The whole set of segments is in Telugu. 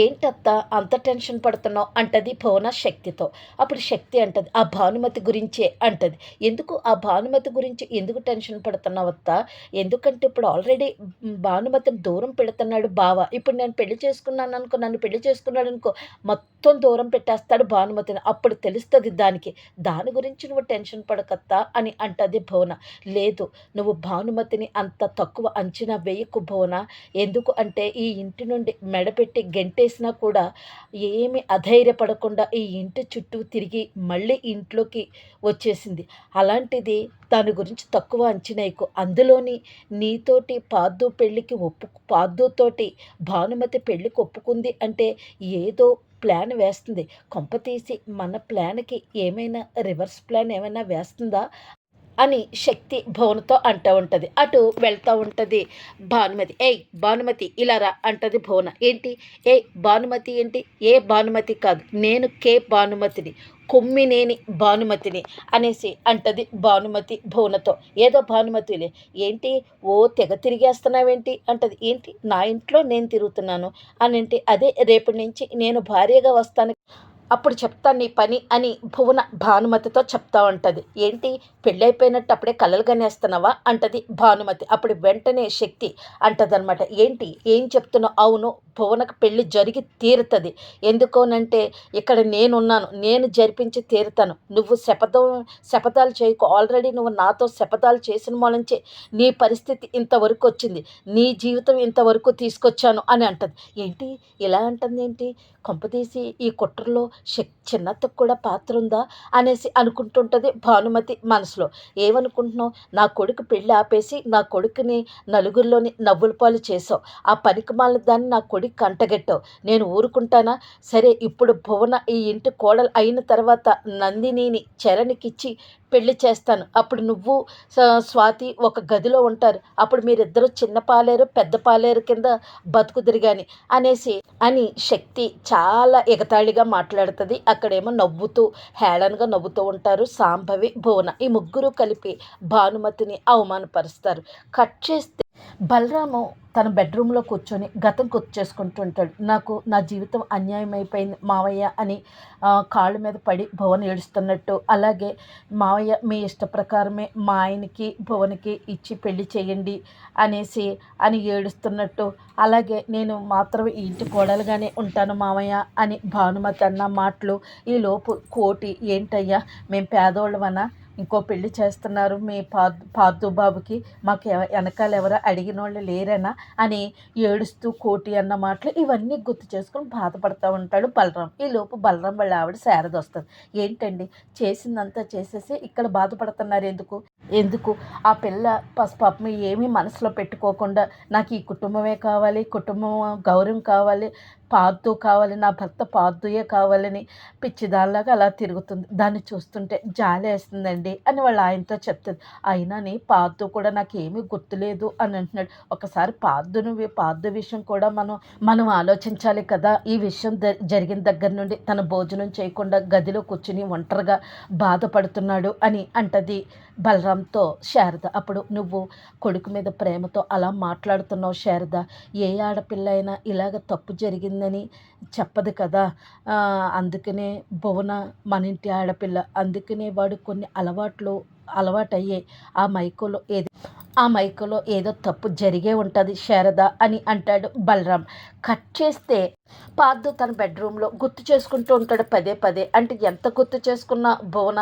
ఏంటత్త అంత టెన్షన్ పడుతున్నావు అంటది భువన శక్తితో. అప్పుడు శక్తి అంటది ఆ భానుమతి గురించే అంటది. ఎందుకు ఆ భానుమతి గురించి ఎందుకు టెన్షన్ పడుతున్నావు అత్త ఎందుకంటే ఇప్పుడు ఆల్రెడీ భానుమతిని దూరం పెడుతున్నాడు బావ. ఇప్పుడు నేను పెళ్ళి చేసుకున్నాను అనుకో నన్ను పెళ్ళి చేసుకున్నాడు అనుకో మొత్తం దూరం పెట్టేస్తాడు భానుమతిని. అప్పుడు తెలుస్తుంది దానికి దాని గురించి నువ్వు టెన్షన్ పడకత్తా అని అంటది భువన. లేదు నువ్వు భానుమతిని అంత తక్కువ అంచనా వేయకు భువన. ఎందుకు అంటే ఈ ఇంటి నుండి మెడపెట్టి గెంటేసినా కూడా ఏమి అధైర్యపడకుండా ఈ ఇంటి చుట్టూ తిరిగి మళ్ళీ ఇంట్లోకి వచ్చేసింది. అలాంటిది దాని గురించి తక్కువ అంచనాయకు అందులోని నీతోటి పాద్దు పెళ్ళికి ఒప్పు పాద్దుతోటి భానుమతి పెళ్ళికి ఒప్పుకుంది అంటే ఏదో ప్లాన్ వేస్తుంది. కొంప తీసి మన ప్లాన్కి ఏమైనా రివర్స్ ప్లాన్ ఏమైనా వేస్తుందా? అని శక్తి భువనతో అంటూ ఉంటుంది. అటు వెళ్తూ ఉంటుంది భానుమతి. ఏయ్ భానుమతి ఇలా రా అంటది భువన. ఏంటి? ఏ భానుమతి ఏంటి? ఏ భానుమతి కాదు. నేను కే భానుమతిని కొమ్మినేని భానుమతిని అనేసి అంటది భానుమతి భువనతో. ఏదో భానుమతిలే. ఏంటి? ఓ తెగ తిరిగేస్తున్నావేంటి? అంటది. ఏంటి? నా ఇంట్లో నేను తిరుగుతున్నాను. అని అంటే అదే రేపటి నుంచి నేను భార్యగా వస్తాను. అప్పుడు చెప్తాను నీ పని అని భువన భానుమతితో చెప్తా ఉంటుంది. ఏంటి? పెళ్ళైపోయినట్టు అప్పుడే కలలు కనేస్తున్నావా? అంటది భానుమతి. అప్పుడు వెంటనే శక్తి అంటదనమాట ఏంటి? ఏం చెప్తున్నావు? అవును భువనకు పెళ్ళి జరిగి తీరుతుంది. ఎందుకోనంటే ఇక్కడ నేనున్నాను. నేను జరిపించి తీరుతాను. నువ్వు శపథం శపథాలు చేయకు. ఆల్రెడీ నువ్వు నాతో శపథాలు చేసిన మూలంచే నీ పరిస్థితి ఇంతవరకు వచ్చింది. నీ జీవితం ఇంతవరకు తీసుకొచ్చాను అని అంటది. ఏంటి? ఇలా అంటుంది ఏంటి? కొంపదీసి ఈ కుట్రలో శక్ చిన్నత్తకు కూడా పాత్ర ఉందా అనేసి అనుకుంటుంటుంది భానుమతి మనసులో. ఏమనుకుంటున్నావు? నా కొడుకు పెళ్ళి ఆపేసి నా కొడుకుని నలుగురిలోని నవ్వుల పాలు చేసావు ఆ పనికి మాల దాన్ని నా కొడుకు అంటగట్టావు. నేను ఊరుకుంటానా? సరే ఇప్పుడు భువన ఈ ఇంటి కోడలు అయిన తర్వాత నందినిని చరణికిచ్చి పెళ్ళి చేస్తాను. అప్పుడు నువ్వు స్వాతి ఒక గదిలో ఉంటారు. అప్పుడు మీరిద్దరూ చిన్న పాలేరు పెద్ద పాలేరు కింద బతుకుదిరిగాని అనేసి అని శక్తి చాలా ఎగతాళిగా మాట్లాడుతుంది. అక్కడేమో నవ్వుతూ హేళనగా నవ్వుతూ ఉంటారు. సాంభవి భువన ఈ ముగ్గురు కలిపి భానుమతిని అవమానపరుస్తారు. కట్ చేస్తే బలరాము తన బెడ్రూమ్లో కూర్చొని గతం గుర్తు చేసుకుంటూ ఉంటాడు. నాకు నా జీవితం అన్యాయం అయిపోయింది మావయ్య అని కాళ్ళ మీద పడి భువన్ ఏడుస్తున్నట్టు. అలాగే మావయ్య మీ ఇష్ట ప్రకారమే మా ఆయనకి భువన్కి ఇచ్చి పెళ్ళి చేయండి అనేసి అని ఏడుస్తున్నట్టు. అలాగే నేను మాత్రం ఈ ఇంటి కోడలుగానే ఉంటాను మావయ్య అని భానుమతి అన్న మాటలు ఈ లోపు కోటి ఏంటయ్యా మేము పేదోళ్ళమన్నా ఇంకో పెళ్ళి చేస్తున్నారు మీ పాద్ బాబుకి మాకు వెనకాల ఎవరో అడిగిన వాళ్ళు లేరనా అని ఏడుస్తూ కోటి అన్న మాటలు ఇవన్నీ గుర్తు చేసుకొని బాధపడుతూ ఉంటాడు బలరాం. ఈ లోపు బలరాం వాళ్ళ ఆవిడ శారద వస్తుంది. ఏంటండి? చేసిందంతా చేసేసి ఇక్కడ బాధపడుతున్నారు ఎందుకు? ఎందుకు? ఆ పిల్ల పసుపాపం ఏమీ మనసులో పెట్టుకోకుండా నాకు ఈ కుటుంబమే కావాలి కుటుంబం గౌరవం కావాలి పాతు కావాలి నా భర్త పాతుయే కావాలని పిచ్చిదానిలాగా అలా తిరుగుతుంది. దాన్ని చూస్తుంటే జాలి వేస్తుందండి అని వాళ్ళ ఆయనతో చెప్తుంది. అయినాని పాద్దు కూడా నాకు ఏమీ గుర్తులేదు అని అంటున్నాడు. ఒకసారి పాద్దును పాద్దు విషయం కూడా మనం మనం ఆలోచించాలి కదా. ఈ విషయం జరిగిన దగ్గర నుండి తన భోజనం చేయకుండా గదిలో కూర్చుని ఒంటరిగా బాధపడుతున్నాడు అని అంటది బలరాంతో శారద. అప్పుడు నువ్వు కొడుకు మీద ప్రేమతో అలా మాట్లాడుతున్నావు శారద. ఏ ఆడపిల్ల అయినా ఇలాగ తప్పు జరిగింది ఉందని చెప్పదు కదా. అందుకనే భువన మన ఇంటి ఆడపిల్ల. అందుకనే వాడు కొన్ని అలవాట్లు అలవాటయ్యే ఆ మైకోలో ఏది ఆ మైకోలో ఏదో తప్పు జరిగే ఉంటుంది శారద అని అంటాడు బలరాం. కట్ చేస్తే పార్థు తన బెడ్రూమ్లో గుర్తు చేసుకుంటూ ఉంటాడు పదే పదే. అంటే ఎంత గుర్తు చేసుకున్నా బోన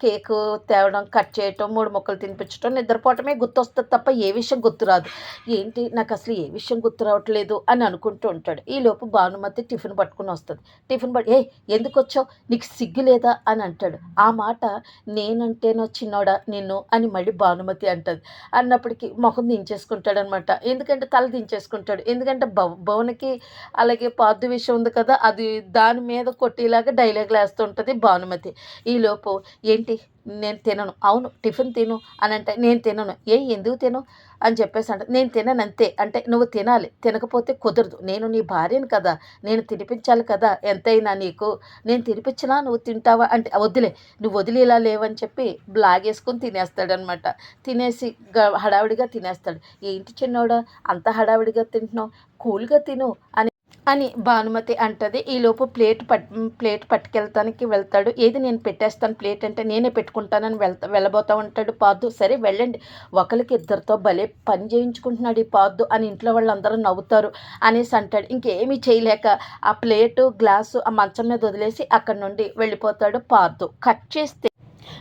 కేకు తేవడం కట్ చేయటం మూడు మొక్కలు తినిపించడం నిద్రపోవటమే గుర్తు వస్తుంది తప్ప ఏ విషయం గుర్తురాదు ఏంటి? నాకు అసలు ఏ విషయం గుర్తు రావట్లేదు అని అనుకుంటూ ఉంటాడు. ఈలోపు భానుమతి టిఫిన్ పట్టుకుని వస్తుంది. టిఫిన్ పట్టు ఏ ఎందుకు వచ్చావు? నీకు సిగ్గు లేదా? అని అంటాడు. ఆ మాట నేనంటేనో చిన్నోడా నిన్ను అని మళ్ళీ భానుమతి అంటుంది. అన్నప్పటికీ మొహం దించేసుకుంటాడు అనమాట ఎందుకంటే తల దించేసుకుంటాడు. ఎందుకంటే భవ మనకి అలాగే పాదు విషయం ఉంది కదా అది దాని మీద కొట్టేలాగా డైలాగ్ వేస్తుంటుంది భానుమతి. ఈలోపు ఏంటి? నేను తినను. అవును టిఫిన్ తిను అని అంటే నేను తినను. ఏ ఎందుకు తిను అని చెప్పేసి అంటే. నేను తినను అంతే. అంటే నువ్వు తినాలి. తినకపోతే కుదరదు. నేను నీ భార్యను కదా. నేను తినిపించాలి కదా. ఎంతైనా నీకు. నేను తినిపించినా నువ్వు తింటావా? అంటే వదిలే నువ్వు వదిలి ఇలా లేవని చెప్పి లాగేసుకొని తినేస్తాడనమాట. తినేసి గ- హడావిడిగా తినేస్తాడు. ఏంటి చిన్నోడా? అంత హడావిడిగా తింటున్నావు. కూల్గా తిను అని అని భానుమతి అంటది. ఈలోపు ప్లేట్ పట్ ప్లేట్ పట్టుకెళ్తానికి వెళ్తాడు. ఏది నేను పెట్టేస్తాను ప్లేట్ అంటే నేనే పెట్టుకుంటానని వెళ్తా వెళ్ళబోతా ఉంటాడు పాదు సరే వెళ్ళండి. ఒకరికి ఇద్దరితో భలే పని చేయించుకుంటున్నాడు ఈ పాదు అని ఇంట్లో వాళ్ళందరూ నవ్వుతారు అనేసి అంటాడు. ఇంకేమీ చేయలేక ఆ ప్లేటు గ్లాసు ఆ మంచం మీద వదిలేసి అక్కడి నుండి వెళ్ళిపోతాడు పాదు కట్ చేస్తే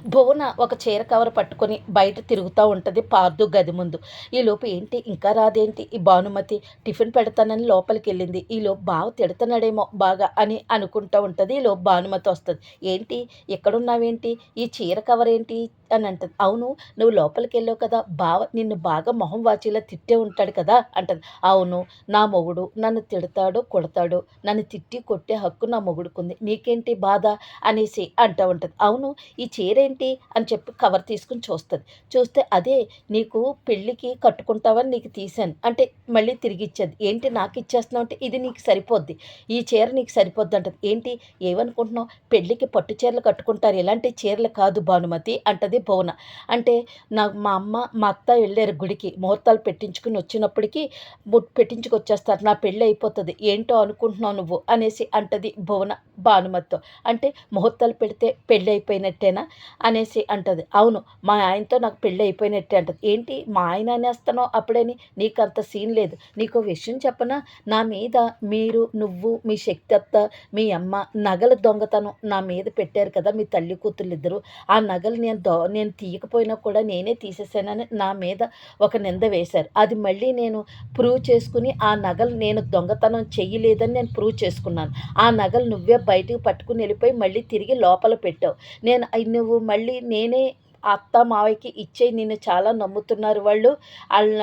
భువన ఒక చీర కవర్ పట్టుకొని బయట తిరుగుతూ ఉంటుంది పార్దు గది ముందు. ఈలోపు ఏంటి? ఇంకా రాదేంటి? ఈ భానుమతి టిఫిన్ పెడతానని లోపలికి వెళ్ళింది ఈలోపు బావ తిడుతున్నాడేమో బాగా అని అనుకుంటూ ఉంటుంది. ఈలోపు భానుమతి వస్తుంది. ఏంటి? ఎక్కడున్నావేంటి? ఈ చీర కవర్ ఏంటి? అని అంటది. అవును నువ్వు లోపలికి వెళ్ళావు కదా బావ నిన్ను బాగా మొహం వాచేలా తిట్టే ఉంటాడు కదా అంటది. అవును నా మొగుడు నన్ను తిడతాడు కొడతాడు నన్ను తిట్టి కొట్టే హక్కు నా మొగుడుకుంది నీకేంటి బాధ అనేసి అంటూ ఉంటుంది. అవును ఈ చీర ఏంటి అని చెప్పి కవర్ తీసుకుని చూస్తుంది. చూస్తే అదే నీకు పెళ్ళికి కట్టుకుంటావని నీకు తీశాను. అంటే మళ్ళీ తిరిగి ఇచ్చేది. ఏంటి నాకు ఇచ్చేస్తున్నావు అంటే ఇది నీకు సరిపోద్ది. ఈ చీర నీకు సరిపోద్ది అంటది. ఏంటి? ఏమనుకుంటున్నావు? పెళ్ళికి పట్టు చీరలు కట్టుకుంటారు. ఇలాంటి చీరలు కాదు భానుమతి అంటది. భువన. అంటే నాకు మా అమ్మ మా అత్త వెళ్ళారు గుడికి. ముహూర్తాలు పెట్టించుకుని వచ్చినప్పటికీ పెట్టించుకు పెట్టించుకొచ్చేస్తారు. నా పెళ్ళి అయిపోతుంది. ఏంటో అనుకుంటున్నావు నువ్వు? అనేసి అంటది భువన భానుమతితో అంటే ముహూర్తాలు పెడితే పెళ్ళి అయిపోయినట్టేనా? అనేసి అంటది. అవును మా ఆయనతో నాకు పెళ్ళి అయిపోయినట్టే అంటది. ఏంటి? మా ఆయన అనేస్తానో అప్పుడేని? నీకు అంత సీన్ లేదు. నీకు విషయం చెప్పనా? నా మీద మీరు నువ్వు మీ శక్తి అత్త మీ అమ్మ నగల దొంగతనం నా మీద పెట్టారు కదా మీ తల్లి కూతుళ్ళిద్దరూ. ఇద్దరు ఆ నగలు నేను దో నేను తీయకపోయినా కూడా నేనే తీసేసానని నా మీద ఒక నింద వేశారు. అది మళ్ళీ నేను ప్రూవ్ చేసుకుని ఆ నగలు నేను దొంగతనం చెయ్యలేదని నేను ప్రూవ్ చేసుకున్నాను. ఆ నగలు నువ్వే బయటకు పట్టుకుని వెళ్ళిపోయి మళ్ళీ తిరిగి లోపల పెట్టావు. నేను నువ్వు మళ్ళీ నేనే అత్త మావయ్యకి ఇచ్చే నిన్ను చాలా నమ్ముతున్నారు వాళ్ళు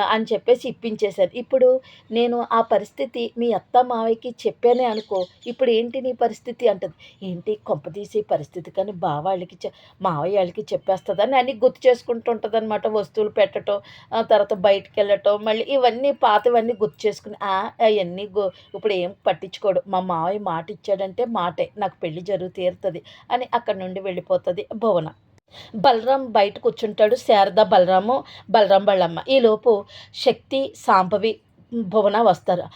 అని చెప్పేసి ఇప్పించేశారు. ఇప్పుడు నేను ఆ పరిస్థితి మీ అత్త మావయ్యకి చెప్పానే అనుకో ఇప్పుడు ఏంటి నీ పరిస్థితి అంటది. ఏంటి కొంపదీసి పరిస్థితి కానీ బావ వాళ్ళకి మావయ్య వాళ్ళకి చెప్పేస్తుందని అన్ని గుర్తు చేసుకుంటుంటుంది అనమాట వస్తువులు పెట్టడం ఆ తర్వాత బయటికి వెళ్ళటం మళ్ళీ ఇవన్నీ పాతవన్నీ గుర్తు చేసుకుని "ఆ, అవన్నీ గు ఇప్పుడు ఏం పట్టించుకోడు. మా మావయ్య మాట ఇచ్చాడంటే మాటే నాకు పెళ్ళి జరుగు తీరుతుంది అని అక్కడి నుండి వెళ్ళిపోతుంది భువన. బలరాం బయట కూర్చుంటాడు శారద బలరాము బలరాం బళ్ళమ్మ ఈలోపు శక్తి సాంబవి భువన వస్తారు.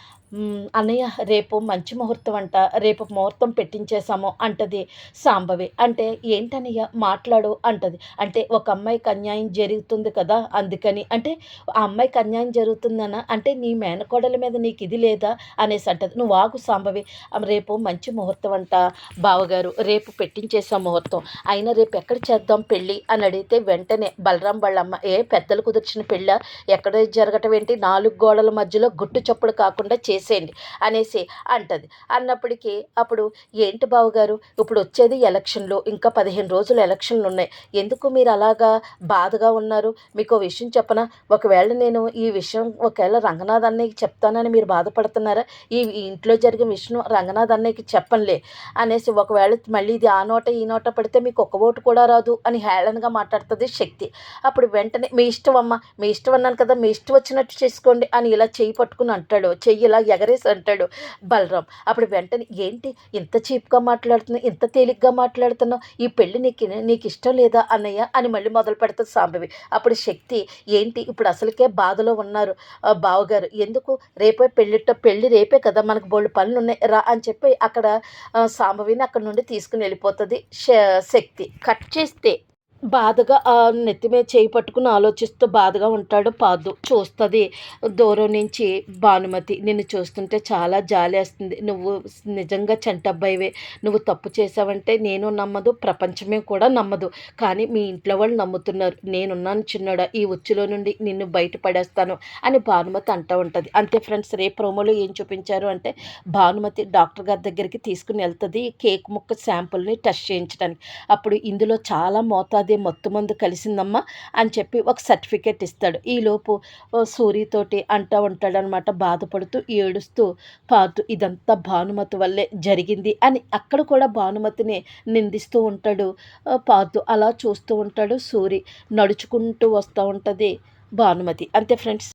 అన్నయ్య రేపు మంచి ముహూర్తం అంట రేపు ముహూర్తం పెట్టించేశాము అంటది సాంబవి. అంటే ఏంటన్నయ్య మాట్లాడు అంటది. అంటే ఒక అమ్మాయికి అన్యాయం జరుగుతుంది కదా అందుకని. అంటే ఆ అమ్మాయికి అన్యాయం జరుగుతుందనా అంటే నీ మేనకోడల మీద నీకు ఇది లేదా అనేసి అంటది. నువ్వు ఆగు సాంబవి రేపు మంచి ముహూర్తం అంట బావగారు రేపు పెట్టించేసాం ముహూర్తం. అయినా రేపు ఎక్కడ చేద్దాం పెళ్ళి అని అడిగితే వెంటనే బలరాం వాళ్ళమ్మ ఏ పెద్దలు కుదిర్చిన పెళ్ళ? ఎక్కడ జరగటం ఏంటి? నాలుగు గోడల మధ్యలో గుట్టు చప్పుడు కాకుండా చేసేయండి అనేసి అంటది. అన్నప్పటికీ అప్పుడు ఏంటి బావగారు? ఇప్పుడు వచ్చేది ఎలక్షన్లు ఇంకా పదిహేను రోజులు ఎలక్షన్లు ఉన్నాయి. ఎందుకు మీరు అలాగా బాధగా ఉన్నారు? మీకు విషయం చెప్పనా? ఒకవేళ నేను ఈ విషయం ఒకవేళ రంగనాథ్ అన్నయ్యకి చెప్తానని మీరు బాధపడుతున్నారా? ఈ ఇంట్లో జరిగిన విషయం రంగనాథ్ అన్నయ్యకి చెప్పనులే అనేసి ఒకవేళ మళ్ళీ ఇది ఆ నోట ఈ నోట పడితే మీకు ఒక్క ఓటు కూడా రాదు అని హేళనగా మాట్లాడుతుంది శక్తి. అప్పుడు వెంటనే మీ ఇష్టం అమ్మ మీ ఇష్టం అన్నాను కదా మీ ఇష్టం వచ్చినట్టు చేసుకోండి అని ఇలా చేయి పట్టుకుని అంటాడు. చెయ్యి ఇలా ఎగరేసి అంటాడు బలరాం అప్పుడు వెంటనే ఏంటి ఇంత చీప్గా మాట్లాడుతున్నావు ఇంత తేలిగ్గా మాట్లాడుతున్నావు? ఈ పెళ్ళి నీకు నీకు ఇష్టం లేదా అన్నయ్య? అని మళ్ళీ మొదలు పెడుతుంది సాంబవి. అప్పుడు శక్తి ఏంటి ఇప్పుడు అసలుకే బాధలో ఉన్నారు బావగారు ఎందుకు? రేపే పెళ్ళిట పెళ్ళి రేపే కదా మనకు బోళ్ళు పనులు ఉన్నాయి రా అని చెప్పి అక్కడ సాంబవిని అక్కడ నుండి తీసుకుని వెళ్ళిపోతుంది శక్తి. కట్ చేస్తే బాధగా ఆ నెత్తి మీద చేయి పట్టుకుని ఆలోచిస్తూ బాధగా ఉంటాడు పాదు. చూస్తుంది దూరం నుంచి భానుమతి నిన్ను చూస్తుంటే చాలా జాలేస్తుంది. నువ్వు నిజంగా చెంటబ్బాయివే. నువ్వు తప్పు చేసావంటే నేను నమ్మదు ప్రపంచమే కూడా నమ్మదు. కానీ మీ ఇంట్లో వాళ్ళు నమ్ముతున్నారు. నేనున్నాను చిన్నోడా ఈ ఉచ్చులో నుండి నిన్ను బయట పడేస్తాను అని భానుమతి అంటూ ఉంటుంది. అంతే ఫ్రెండ్స్ రేపు ప్రోమోలో ఏం చూపించారు అంటే భానుమతి డాక్టర్ గారి దగ్గరికి తీసుకుని వెళ్తుంది కేక్ ముక్క శాంపుల్ని టెస్ట్ చేయించడానికి. అప్పుడు ఇందులో చాలా మోతాదు అదే మత్తు మందు కలిసిందమ్మా అని చెప్పి ఒక సర్టిఫికేట్ ఇస్తాడు. ఈలోపు సూరితోటి అంటూ ఉంటాడనమాట. బాధపడుతూ ఏడుస్తూ పాతు ఇదంతా భానుమతి వల్లే జరిగింది అని అక్కడ కూడా భానుమతిని నిందిస్తూ ఉంటాడు. పాతు అలా చూస్తూ ఉంటాడు. సూరి నడుచుకుంటూ వస్తూ ఉంటుంది భానుమతి. అంతే ఫ్రెండ్స్.